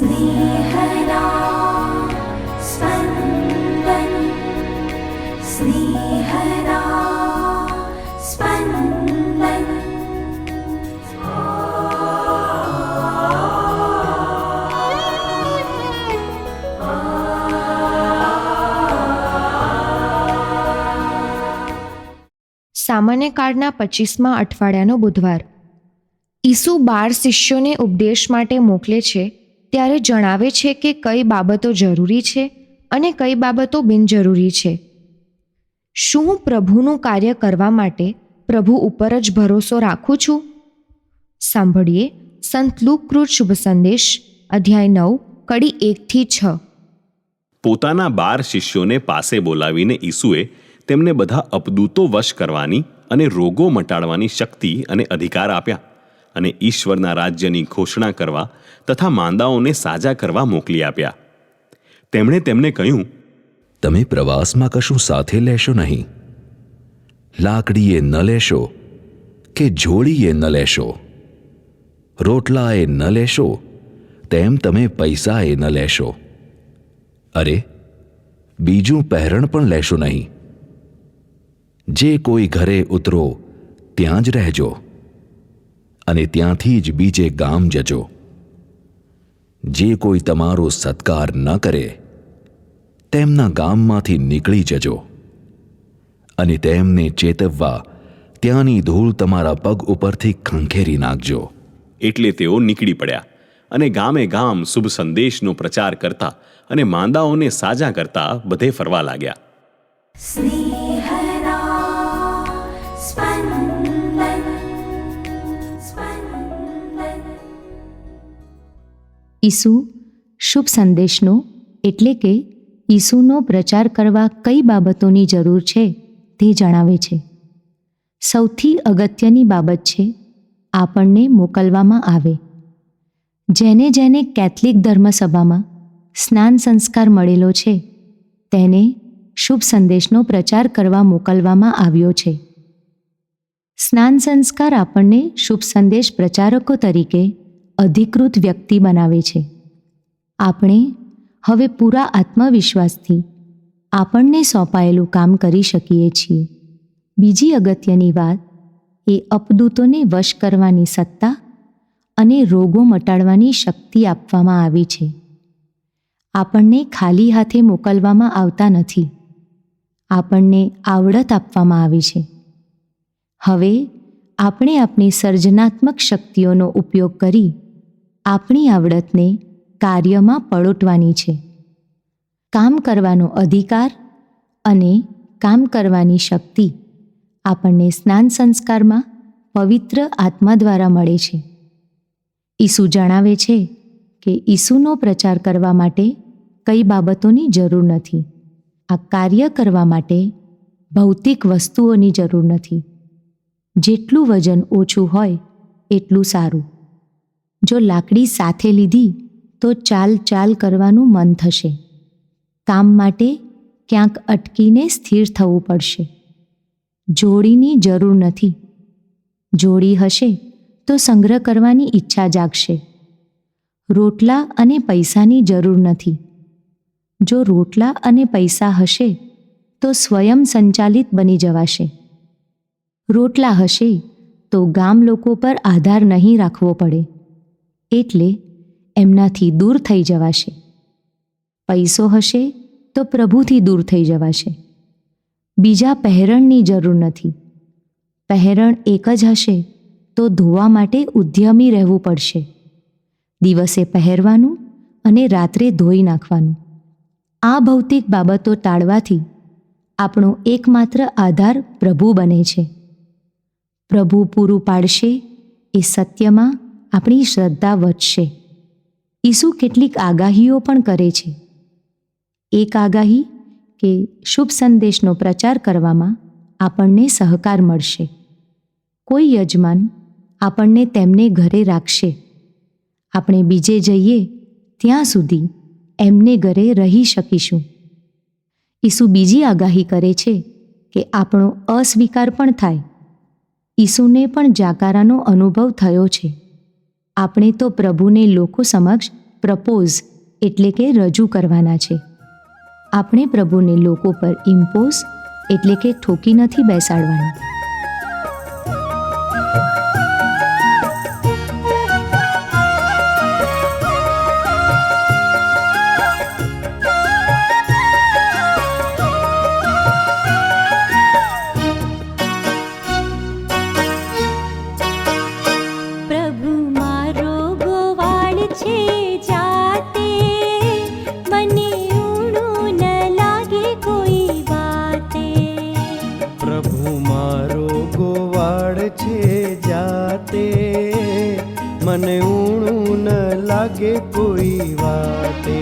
स्नेहदा स्पन्दन् स्नेहदा स्पन्दन् સામાન્ય કાળના પચીસમા અઠવાડિયાનો બુધવાર ઈસુ બાર શિષ્યોને ઉપદેશ માટે મોકલે છે ત્યારે જણાવે છે કે કઈ બાબતો જરૂરી છે અને કઈ બાબતો બિનજરૂરી છે. શું પ્રભુનું કાર્ય કરવા માટે પ્રભુ ઉપર જ ભરોસો રાખું છું? સાંભળીએ સંત લુકૃત શુભ સંદેશ, અધ્યાય નવ, કડી એકથી છ. પોતાના બાર શિષ્યોને પાસે બોલાવીને ઈસુએ તેમને બધા અપદૂતો વશ કરવાની અને રોગો મટાડવાની શક્તિ અને અધિકાર આપ્યા. અને ઈશ્વરના રાજ્યની ઘોષણા કરવા તથા માંદાઓને સાજા કરવા મોકલી આપ્યા. તેમણે તેમને કહ્યું, તમે પ્રવાસમાં કશું સાથે લેશો નહીં. લાકડીએ ન લેશો કે જોડીએ ન લેશો. રોટલાએ ન લેશો, તેમ તમે પૈસાએ ન લેશો. અરે, બીજું પહેરણ પણ લેશો નહીં. જે કોઈ ઘરે ઉતરો, ત્યાં જ રહેજો. અને ત્યાંથી જ બીજે ગામ જજો. જે કોઈ તમારો સત્કાર ન કરે તેમના ગામમાંથી નીકળી જજો. અને તેમને ચેતવવા ત્યાંની ધૂળ તમારા પગ ઉપરથી ખંખેરી નાખજો. એટલે તેઓ નીકળી પડ્યા અને ગામે ગામ શુભ સંદેશનો પ્રચાર કરતા અને માંદાઓને સાજા કરતા બધે ફરવા લાગ્યા. ઈસુ શુભ સંદેશનો એટલે કે ઈસુનો પ્રચાર કરવા કઈ બાબતોની જરૂર છે તે જણાવે છે. સૌથી અગત્યની બાબત છે આપણને મોકલવામાં આવે. જેને જેને કેથલિક ધર્મસભામાં સ્નાન સંસ્કાર મળેલો છે, તેને શુભ સંદેશનો પ્રચાર કરવા મોકલવામાં આવ્યો છે. સ્નાન સંસ્કાર આપણને શુભ સંદેશ પ્રચારકો તરીકે અધિકૃત વ્યક્તિ બનાવે છે. આપણે હવે પૂરા આત્મવિશ્વાસથી આપણને સોંપાયેલું કામ કરી શકીએ છીએ. બીજી અગત્યની વાત એ અપદૂતોને વશ કરવાની સત્તા અને રોગો મટાડવાની શક્તિ આપવામાં આવી છે. આપણને ખાલી હાથે મોકલવામાં આવતા નથી. આપણને આવડત આપવામાં આવી છે. હવે આપણે આપણી સર્જનાત્મક શક્તિઓનો ઉપયોગ કરી આપણી આવડતને કાર્યમાં પળોટવાની છે. કામ કરવાનો અધિકાર અને કામ કરવાની શક્તિ આપણને સ્નાન સંસ્કારમાં પવિત્ર આત્મા દ્વારા મળે છે. ઈસુ જણાવે છે કે ઈસુનો પ્રચાર કરવા માટે કઈ બાબતોની જરૂર નથી. આ કાર્ય કરવા માટે ભૌતિક વસ્તુઓની જરૂર નથી. જેટલું વજન ઓછું હોય, એટલું સારું. જો લાકડી સાથે લીધી, તો ચાલ ચાલ કરવાનું મન થશે. કામ માટે ક્યાંક અટકીને સ્થિર થવું પડશે. જોડીની જરૂર નથી. જોડી હશે તો સંગ્રહ કરવાની ઈચ્છા જાગશે. રોટલા અને પૈસાની જરૂર નથી. જો રોટલા અને પૈસા હશે, તો સ્વયં સંચાલિત બની જવાશે. રોટલા હશે, તો ગામ લોકો પર આધાર નહીં રાખવો પડે. એટલે એમનાથી દૂર થઈ જવાશે. પૈસો હશે તો પ્રભુથી દૂર થઈ જવાશે. બીજા પહેરણની જરૂર નથી. પહેરણ એક જ હશે તો ધોવા માટે ઉદ્યમી રહેવું પડશે. દિવસે પહેરવાનું અને રાત્રે ધોઈ નાખવાનું. આ ભૌતિક બાબતો ટાળવાથી આપણો એકમાત્ર આધાર પ્રભુ બને છે. પ્રભુ પૂરું પાડશે એ સત્યમાં આપણી શ્રદ્ધા વધશે. ઈસુ કેટલીક આગાહીઓ પણ કરે છે. એક આગાહી કે શુભ સંદેશનો પ્રચાર કરવામાં આપણને સહકાર મળશે. કોઈ યજમાન આપણને તેમને ઘરે રાખશે. આપણે બીજે જઈએ ત્યાં સુધી એમને ઘરે રહી શકીશું. ઈસુ બીજી આગાહી કરે છે કે આપણો અસ્વીકાર પણ થાય. ઈસુને પણ જાકારાનો અનુભવ થયો છે. આપણે તો પ્રભુને લોકો સમક્ષ પ્રપોઝ એટલે કે રજૂ કરવાના છે. આપણે પ્રભુને લોકો પર ઇમ્પોઝ એટલે કે ઠોકી નથી બેસાડવાના. ઊણું ન લાગે કોઈ વાતે.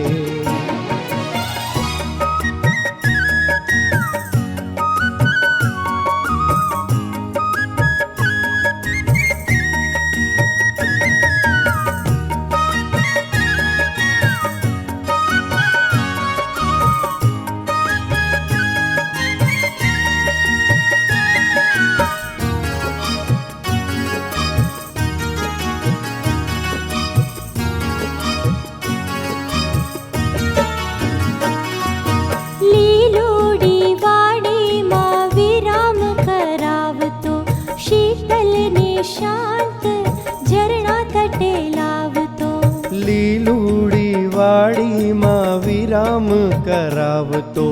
વિરામ કરાવતો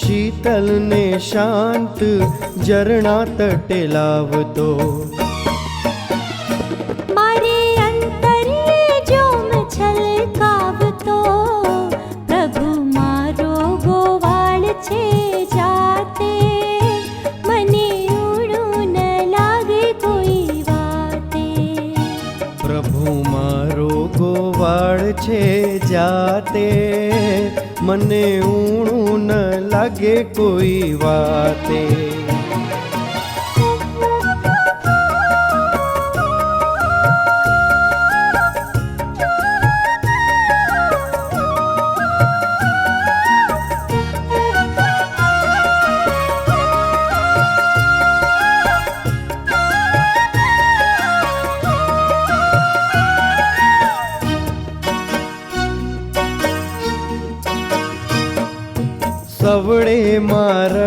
શીતલને શાંત ઝરણા તટે લાવતો મારે અંતરે જોમ છલકાવતો પ્રભુ મારો ગોવાળ છે જાતે મને ઊણું ન લાગે કોઈ વાતે પ્રભુ મારો ગોવાળ છે જાતે મને ઊણું ન લાગે કોઈ વાતે.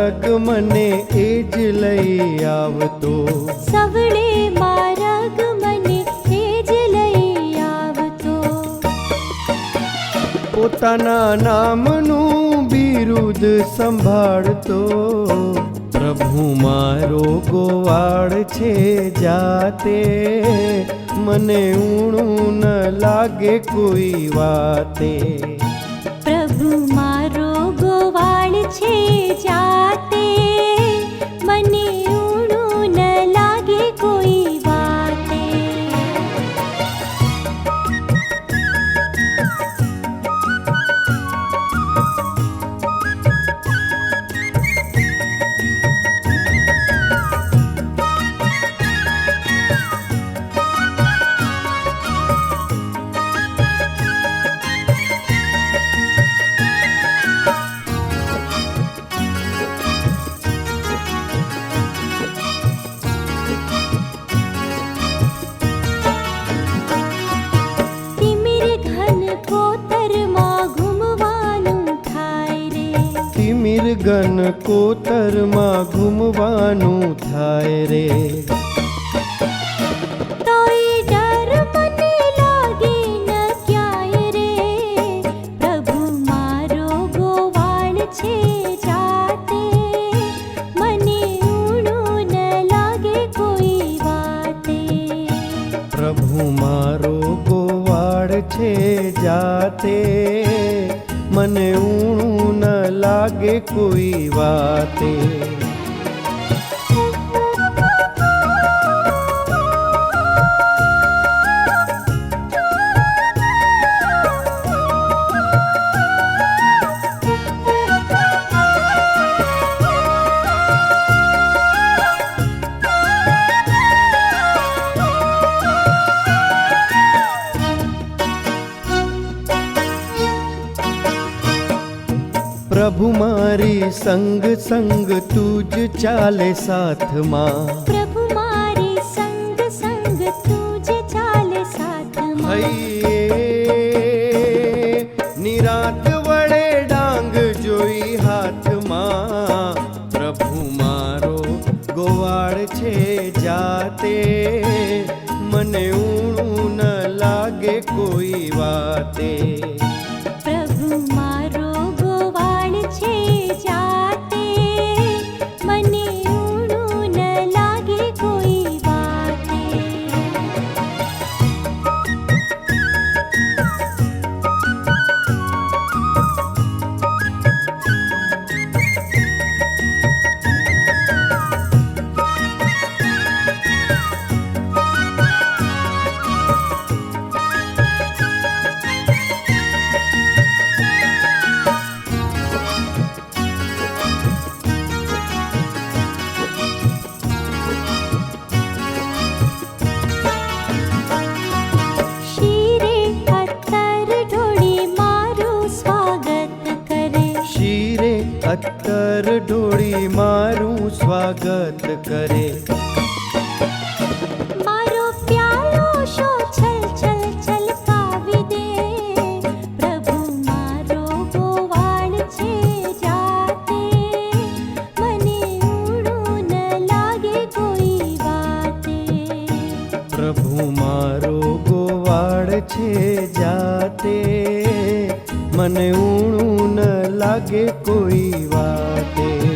મારગ મને એ જ લઈ આવતો. સવડે મારગ મને એ જ લઈ આવતો. પોતાના નામનું બિરુદ સંભાળતો. પ્રભુ મારો ગોવાળ છે જાતે. મને ઊણું ન લાગે કોઈ વાતે. પ્રભુ जाते मनी તિમિર ગન કોતરમાં ઘૂમવાનું થાય રે. પ્રભુ મારો ગોવાળ છે જાતે. મને ઊણું ન લાગે કોઈ વાતે. પ્રભુ મારી સંગ સંગ તુજ ચાલે સાથમાં. પ્રભુ મારી સંગ સંગ તુજ ચાલે સાથમાં. હૈયે નિરાત વડે ડાંગ જોઈ હાથમાં. પ્રભુ મારો ગોવાળ છે જાતે. મને ઊણું ન લાગે કોઈ વાતે. અત્તર ઢોળી મારું સ્વાગત કરે. મારો પ્યાલો શો છલ છલ છલકાવી દે. પ્રભુ મારો ગોવાળ છે જાતે. મને ઊણું ન લાગે કોઈ વાતે. પ્રભુ મારો ગોવાળ છે જાતે. મને ઊણું ન લાગે કોઈ વાતે.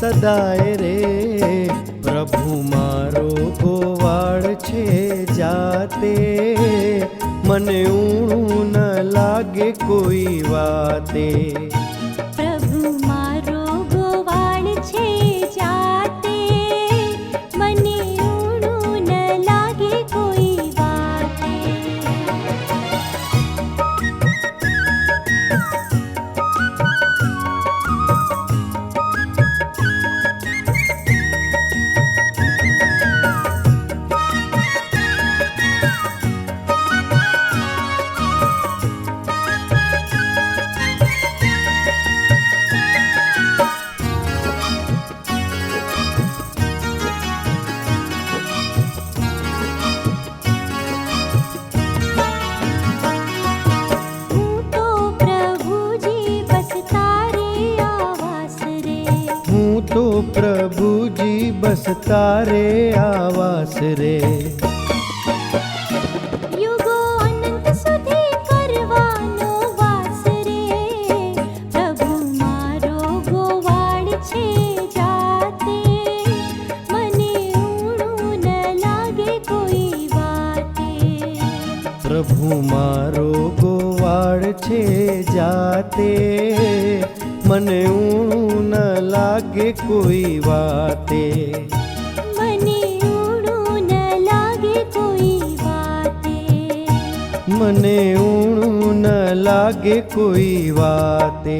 સદાય રે. પ્રભુ મારો ગોવાળ છે જાતે. મને ઊણું ન લાગે કોઈ વાતે. ન તારે આવાસ રે. પ્રભુ મારો ગોવાળ છે જાતે. મને ઊણું ન લાગે કોઈ વાતે મને ઊણું ન લાગે કોઈ વાતે મને ઊણું ન લાગે કોઈ વાતે